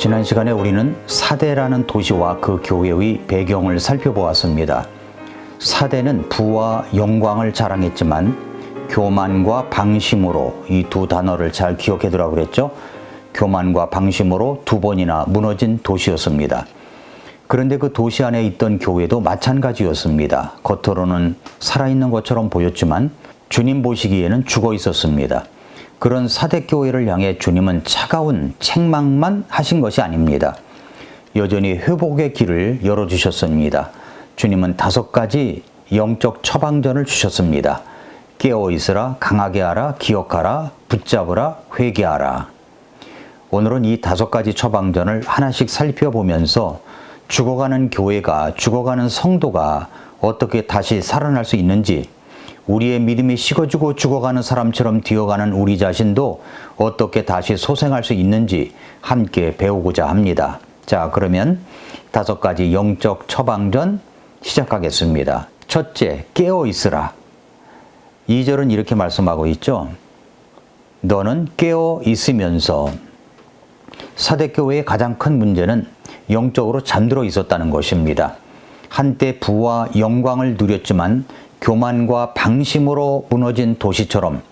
지난 시간에 우리는 사대라는 도시와 그 교회의 배경을 살펴보았습니다. 사대는 부와 영광을 자랑했지만 교만과 방심으로 이 두 단어를 잘 기억해 두라고 그랬죠. 교만과 방심으로 두 번이나 무너진 도시였습니다. 그런데 그 도시 안에 있던 교회도 마찬가지였습니다. 겉으로는 살아있는 것처럼 보였지만 주님 보시기에는 죽어 있었습니다. 그런 사대교회를 향해 주님은 차가운 책망만 하신 것이 아닙니다. 여전히 회복의 길을 열어주셨습니다. 주님은 다섯 가지 영적 처방전을 주셨습니다. 깨어 있으라, 강하게 하라, 기억하라, 붙잡으라, 회개하라. 오늘은 이 다섯 가지 처방전을 하나씩 살펴보면서 죽어가는 교회가, 죽어가는 성도가 어떻게 다시 살아날 수 있는지, 우리의 믿음이 식어지고 죽어가는 사람처럼 뛰어가는 우리 자신도 어떻게 다시 소생할 수 있는지 함께 배우고자 합니다. 자, 그러면 다섯 가지 영적 처방전 시작하겠습니다. 첫째, 깨어 있으라. 2절은 이렇게 말씀하고 있죠. 너는 깨어 있으면서 사대교회의 가장 큰 문제는 영적으로 잠들어 있었다는 것입니다. 한때 부와 영광을 누렸지만 교만과 방심으로 무너진 도시처럼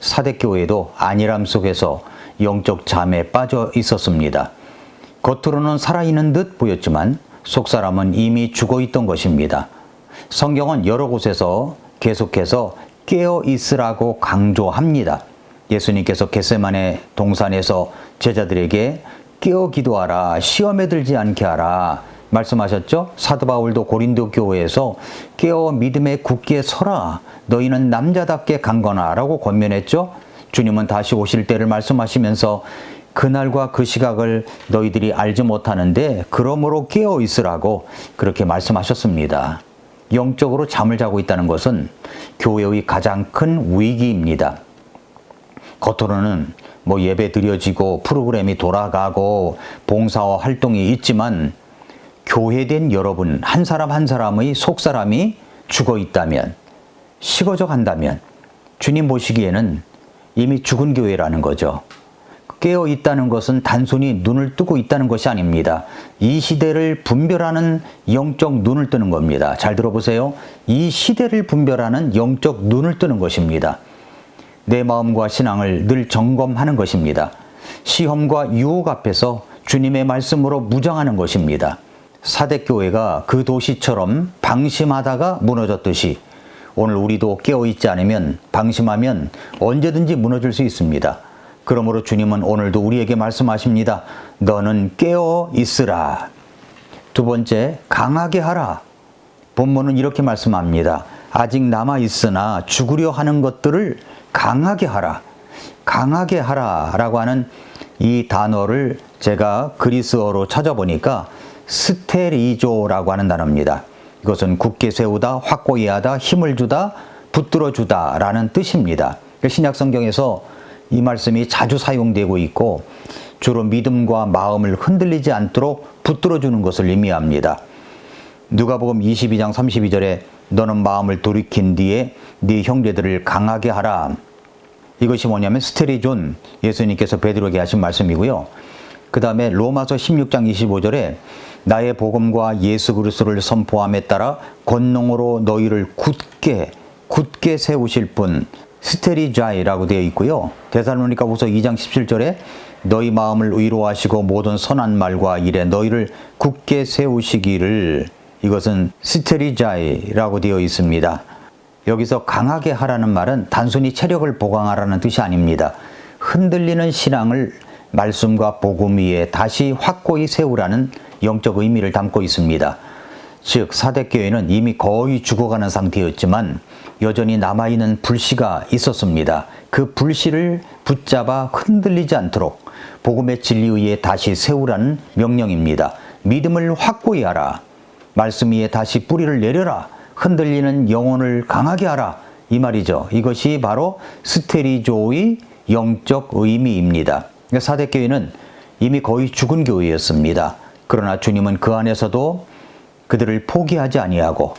사대교회도 안일함 속에서 영적 잠에 빠져 있었습니다. 겉으로는 살아있는 듯 보였지만 속사람은 이미 죽어 있던 것입니다. 성경은 여러 곳에서 계속해서 깨어 있으라고 강조합니다. 예수님께서 겟세만의 동산에서 제자들에게 깨어 기도하라 시험에 들지 않게 하라 말씀하셨죠? 사도 바울도 고린도 교회에서 깨어 믿음에 굳게 서라 너희는 남자답게 강건하라고 권면했죠? 주님은 다시 오실 때를 말씀하시면서 그날과 그 시각을 너희들이 알지 못하는데 그러므로 깨어 있으라고 그렇게 말씀하셨습니다. 영적으로 잠을 자고 있다는 것은 교회의 가장 큰 위기입니다. 겉으로는 뭐 예배 드려지고 프로그램이 돌아가고 봉사와 활동이 있지만 교회된 여러분 한 사람 한 사람의 속 사람이 죽어 있다면 식어져 간다면 주님 보시기에는 이미 죽은 교회라는 거죠. 깨어 있다는 것은 단순히 눈을 뜨고 있다는 것이 아닙니다. 이 시대를 분별하는 영적 눈을 뜨는 겁니다. 잘 들어보세요. 이 시대를 분별하는 영적 눈을 뜨는 것입니다. 내 마음과 신앙을 늘 점검하는 것입니다. 시험과 유혹 앞에서 주님의 말씀으로 무장하는 것입니다. 사대교회가 그 도시처럼 방심하다가 무너졌듯이 오늘 우리도 깨어있지 않으면 방심하면 언제든지 무너질 수 있습니다. 그러므로 주님은 오늘도 우리에게 말씀하십니다. 너는 깨어 있으라. 두 번째, 강하게 하라. 본문은 이렇게 말씀합니다. 아직 남아 있으나 죽으려 하는 것들을 강하게 하라. 강하게 하라 라고 하는 이 단어를 제가 그리스어로 찾아보니까 스테리조라고 하는 단어입니다. 이것은 굳게 세우다, 확고히 하다, 힘을 주다, 붙들어 주다 라는 뜻입니다. 신약 성경에서 이 말씀이 자주 사용되고 있고 주로 믿음과 마음을 흔들리지 않도록 붙들어 주는 것을 의미합니다. 누가복음 22장 32절에 너는 마음을 돌이킨 뒤에 네 형제들을 강하게 하라. 이것이 뭐냐면 스테리존 예수님께서 베드로에게 하신 말씀이고요. 그 다음에 로마서 16장 25절에 나의 복음과 예수 그리스도를 선포함에 따라 권능으로 너희를 굳게 굳게 세우실 분 스테리자이라고 되어 있고요. 데살로니가후서 2장 17절에 너희 마음을 의로하시고 모든 선한 말과 일에 너희를 굳게 세우시기를 이것은 스테리자이라고 되어 있습니다. 여기서 강하게 하라는 말은 단순히 체력을 보강하라는 뜻이 아닙니다. 흔들리는 신앙을 말씀과 복음 위에 다시 확고히 세우라는 영적 의미를 담고 있습니다. 즉 사대교회는 이미 거의 죽어가는 상태였지만 여전히 남아있는 불씨가 있었습니다. 그 불씨를 붙잡아 흔들리지 않도록 복음의 진리 위에 다시 세우라는 명령입니다. 믿음을 확고히 하라. 말씀 위에 다시 뿌리를 내려라. 흔들리는 영혼을 강하게 하라. 이 말이죠. 이것이 바로 스테리조의 영적 의미입니다. 사대교회는 이미 거의 죽은 교회였습니다. 그러나 주님은 그 안에서도 그들을 포기하지 아니하고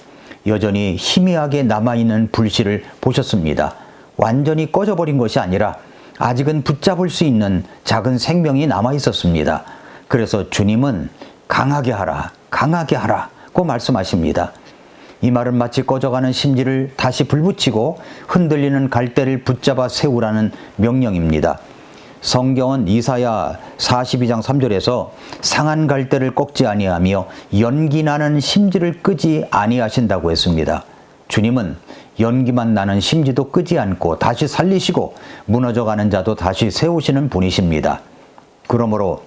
여전히 희미하게 남아있는 불씨를 보셨습니다. 완전히 꺼져버린 것이 아니라 아직은 붙잡을 수 있는 작은 생명이 남아 있었습니다. 그래서 주님은 강하게 하라, 강하게 하라고 말씀하십니다. 이 말은 마치 꺼져가는 심지를 다시 불붙이고 흔들리는 갈대를 붙잡아 세우라는 명령입니다. 성경은 이사야 42장 3절에서 상한 갈대를 꺾지 아니하며 연기 나는 심지를 끄지 아니하신다고 했습니다. 주님은 연기만 나는 심지도 끄지 않고 다시 살리시고 무너져가는 자도 다시 세우시는 분이십니다. 그러므로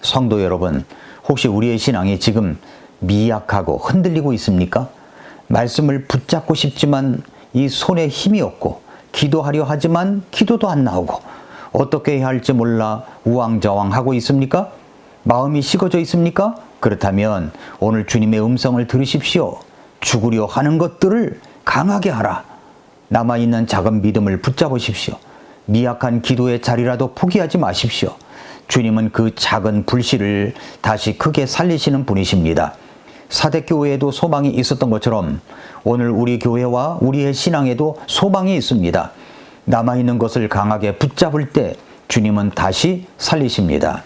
성도 여러분, 혹시 우리의 신앙이 지금 미약하고 흔들리고 있습니까? 말씀을 붙잡고 싶지만 이 손에 힘이 없고 기도하려 하지만 기도도 안 나오고 어떻게 해야 할지 몰라 우왕좌왕 하고 있습니까? 마음이 식어져 있습니까? 그렇다면 오늘 주님의 음성을 들으십시오. 죽으려 하는 것들을 강하게 하라. 남아있는 작은 믿음을 붙잡으십시오. 미약한 기도의 자리라도 포기하지 마십시오. 주님은 그 작은 불씨를 다시 크게 살리시는 분이십니다. 사대교회에도 소망이 있었던 것처럼 오늘 우리 교회와 우리의 신앙에도 소망이 있습니다. 남아있는 것을 강하게 붙잡을 때 주님은 다시 살리십니다.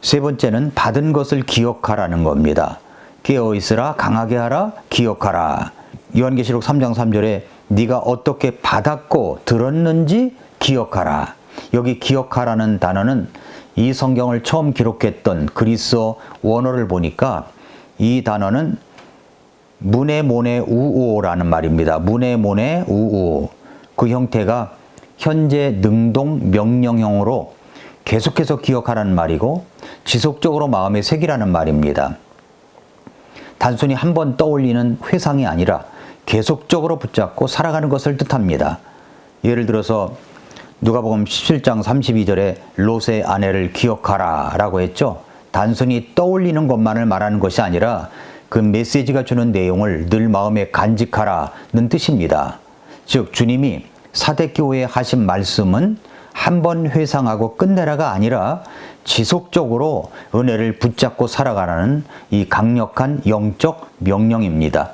세 번째는 받은 것을 기억하라는 겁니다. 깨어 있으라 강하게 하라 기억하라. 요한계시록 3장 3절에 네가 어떻게 받았고 들었는지 기억하라. 여기 기억하라는 단어는 이 성경을 처음 기록했던 그리스어 원어를 보니까 이 단어는 문에 모네 우오라는 말입니다. 문에 모네 우오. 그 형태가 현재 능동 명령형으로 계속해서 기억하라는 말이고 지속적으로 마음에 새기라는 말입니다. 단순히 한 번 떠올리는 회상이 아니라 계속적으로 붙잡고 살아가는 것을 뜻합니다. 예를 들어서 누가복음 17장 32절에 롯의 아내를 기억하라 라고 했죠. 단순히 떠올리는 것만을 말하는 것이 아니라 그 메시지가 주는 내용을 늘 마음에 간직하라는 뜻입니다. 즉 주님이 사대교회에 하신 말씀은 한 번 회상하고 끝내라가 아니라 지속적으로 은혜를 붙잡고 살아가라는 이 강력한 영적 명령입니다.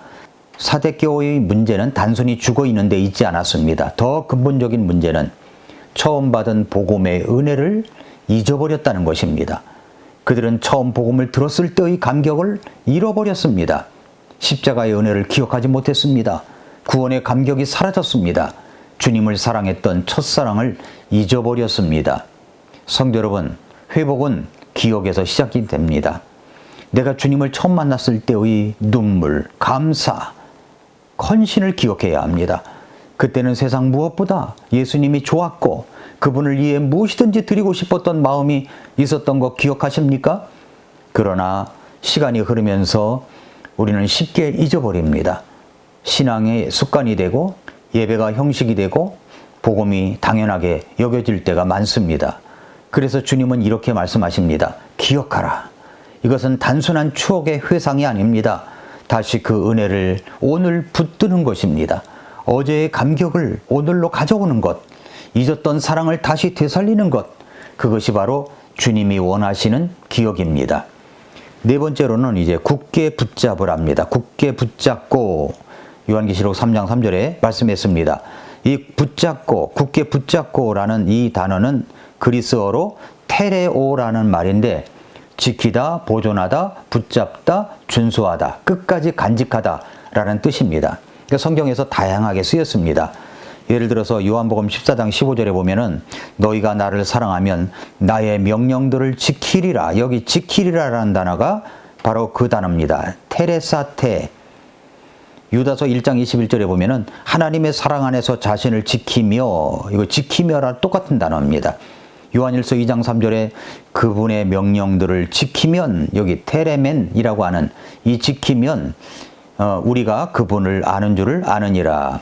사대교회의 문제는 단순히 죽어 있는 데 있지 않았습니다. 더 근본적인 문제는 처음 받은 복음의 은혜를 잊어버렸다는 것입니다. 그들은 처음 복음을 들었을 때의 감격을 잃어버렸습니다. 십자가의 은혜를 기억하지 못했습니다. 구원의 감격이 사라졌습니다. 주님을 사랑했던 첫사랑을 잊어버렸습니다. 성도 여러분, 회복은 기억에서 시작이 됩니다. 내가 주님을 처음 만났을 때의 눈물, 감사, 헌신을 기억해야 합니다. 그때는 세상 무엇보다 예수님이 좋았고 그분을 위해 무엇이든지 드리고 싶었던 마음이 있었던 거 기억하십니까? 그러나 시간이 흐르면서 우리는 쉽게 잊어버립니다. 신앙의 습관이 되고 예배가 형식이 되고 복음이 당연하게 여겨질 때가 많습니다. 그래서 주님은 이렇게 말씀하십니다. 기억하라. 이것은 단순한 추억의 회상이 아닙니다. 다시 그 은혜를 오늘 붙드는 것입니다. 어제의 감격을 오늘로 가져오는 것, 잊었던 사랑을 다시 되살리는 것, 그것이 바로 주님이 원하시는 기억입니다. 네 번째로는 이제 굳게 붙잡으랍니다. 굳게 붙잡고 요한계시록 3장 3절에 말씀했습니다. 이 붙잡고 굳게 붙잡고라는 이 단어는 그리스어로 테레오라는 말인데 지키다, 보존하다, 붙잡다, 준수하다, 끝까지 간직하다라는 뜻입니다. 그러니까 성경에서 다양하게 쓰였습니다. 예를 들어서 요한복음 14장 15절에 보면은 너희가 나를 사랑하면 나의 명령들을 지키리라. 여기 지키리라라는 단어가 바로 그 단어입니다. 테레사테. 유다서 1장 21절에 보면은 하나님의 사랑 안에서 자신을 지키며 이거 지키며라 똑같은 단어입니다. 요한일서 2장 3절에 그분의 명령들을 지키면 여기 테레멘이라고 하는 이 지키면 어, 우리가 그분을 아는 줄을 아느니라.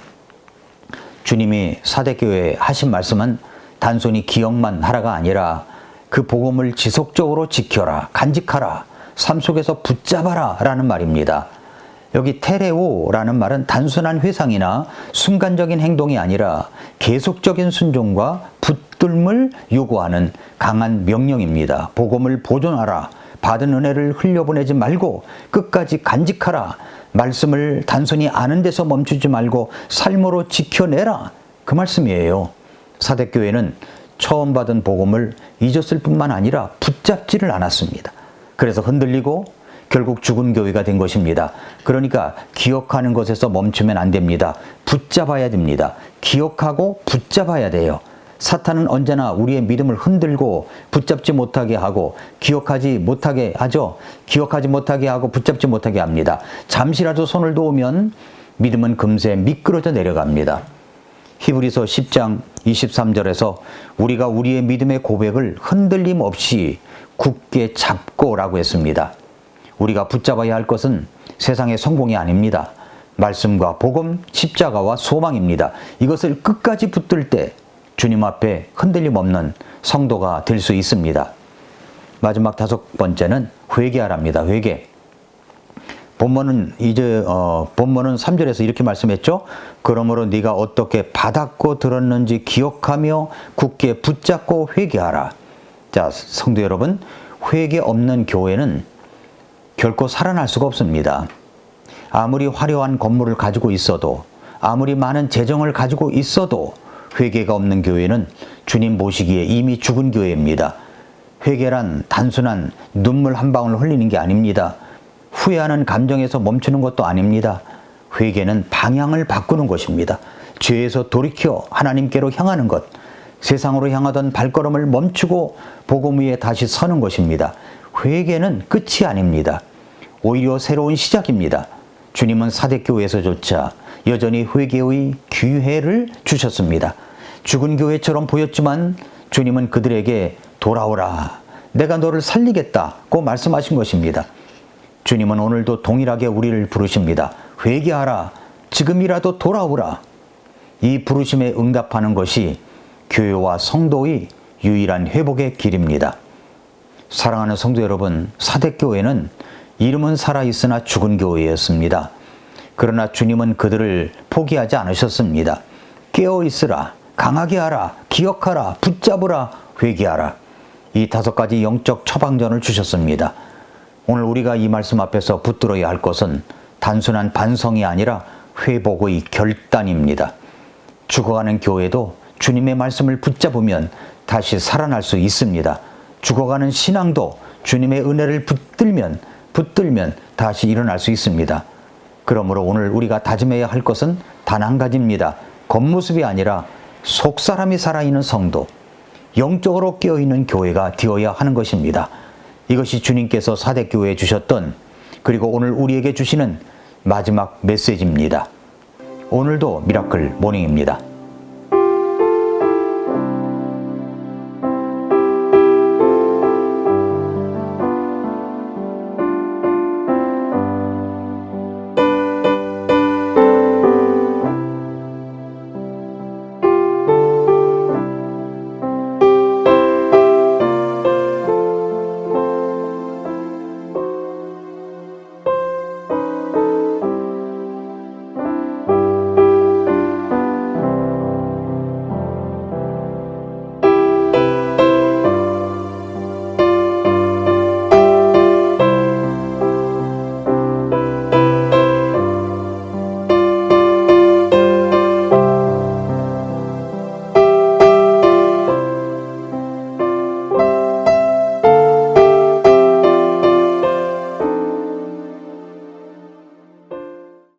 주님이 사대교회에 하신 말씀은 단순히 기억만 하라가 아니라 그 복음을 지속적으로 지켜라, 간직하라, 삶 속에서 붙잡아라 라는 말입니다. 여기 테레오라는 말은 단순한 회상이나 순간적인 행동이 아니라 계속적인 순종과 붙들을 요구하는 강한 명령입니다. 복음을 보존하라. 받은 은혜를 흘려보내지 말고 끝까지 간직하라. 말씀을 단순히 아는 데서 멈추지 말고 삶으로 지켜내라. 그 말씀이에요. 사대교회는 처음 받은 복음을 잊었을 뿐만 아니라 붙잡지를 않았습니다. 그래서 흔들리고 결국 죽은 교회가 된 것입니다. 그러니까 기억하는 것에서 멈추면 안 됩니다. 붙잡아야 됩니다. 기억하고 붙잡아야 돼요. 사탄은 언제나 우리의 믿음을 흔들고 붙잡지 못하게 하고 기억하지 못하게 하죠. 기억하지 못하게 하고 붙잡지 못하게 합니다. 잠시라도 손을 놓으면 믿음은 금세 미끄러져 내려갑니다. 히브리서 10장 23절에서 우리가 우리의 믿음의 고백을 흔들림 없이 굳게 잡고라고 했습니다. 우리가 붙잡아야 할 것은 세상의 성공이 아닙니다. 말씀과 복음, 십자가와 소망입니다. 이것을 끝까지 붙들 때 주님 앞에 흔들림 없는 성도가 될 수 있습니다. 마지막 다섯 번째는 회개하랍니다. 회개. 본문은 이제 어, 본문은 3절에서 이렇게 말씀했죠. 그러므로 네가 어떻게 받았고 들었는지 기억하며 굳게 붙잡고 회개하라. 자, 성도 여러분, 회개 없는 교회는 결코 살아날 수가 없습니다. 아무리 화려한 건물을 가지고 있어도 아무리 많은 재정을 가지고 있어도 회개가 없는 교회는 주님 보시기에 이미 죽은 교회입니다. 회개란 단순한 눈물 한 방울 흘리는 게 아닙니다. 후회하는 감정에서 멈추는 것도 아닙니다. 회개는 방향을 바꾸는 것입니다. 죄에서 돌이켜 하나님께로 향하는 것, 세상으로 향하던 발걸음을 멈추고 복음 위에 다시 서는 것입니다. 회개는 끝이 아닙니다. 오히려 새로운 시작입니다. 주님은 사대교회에서조차 여전히 회개의 기회를 주셨습니다. 죽은 교회처럼 보였지만 주님은 그들에게 돌아오라. 내가 너를 살리겠다고 말씀하신 것입니다. 주님은 오늘도 동일하게 우리를 부르십니다. 회개하라. 지금이라도 돌아오라. 이 부르심에 응답하는 것이 교회와 성도의 유일한 회복의 길입니다. 사랑하는 성도 여러분, 사대교회는 이름은 살아있으나 죽은 교회였습니다. 그러나 주님은 그들을 포기하지 않으셨습니다. 깨어있으라, 강하게 하라, 기억하라, 붙잡으라, 회개하라. 이 다섯 가지 영적 처방전을 주셨습니다. 오늘 우리가 이 말씀 앞에서 붙들어야 할 것은 단순한 반성이 아니라 회복의 결단입니다. 죽어가는 교회도 주님의 말씀을 붙잡으면 다시 살아날 수 있습니다. 죽어가는 신앙도 주님의 은혜를 붙들면 붙들면 다시 일어날 수 있습니다. 그러므로 오늘 우리가 다짐해야 할 것은 단 한 가지입니다. 겉모습이 아니라 속 사람이 살아있는 성도, 영적으로 깨어있는 교회가 되어야 하는 것입니다. 이것이 주님께서 사대교회에 주셨던 그리고 오늘 우리에게 주시는 마지막 메시지입니다. 오늘도 미라클 모닝입니다.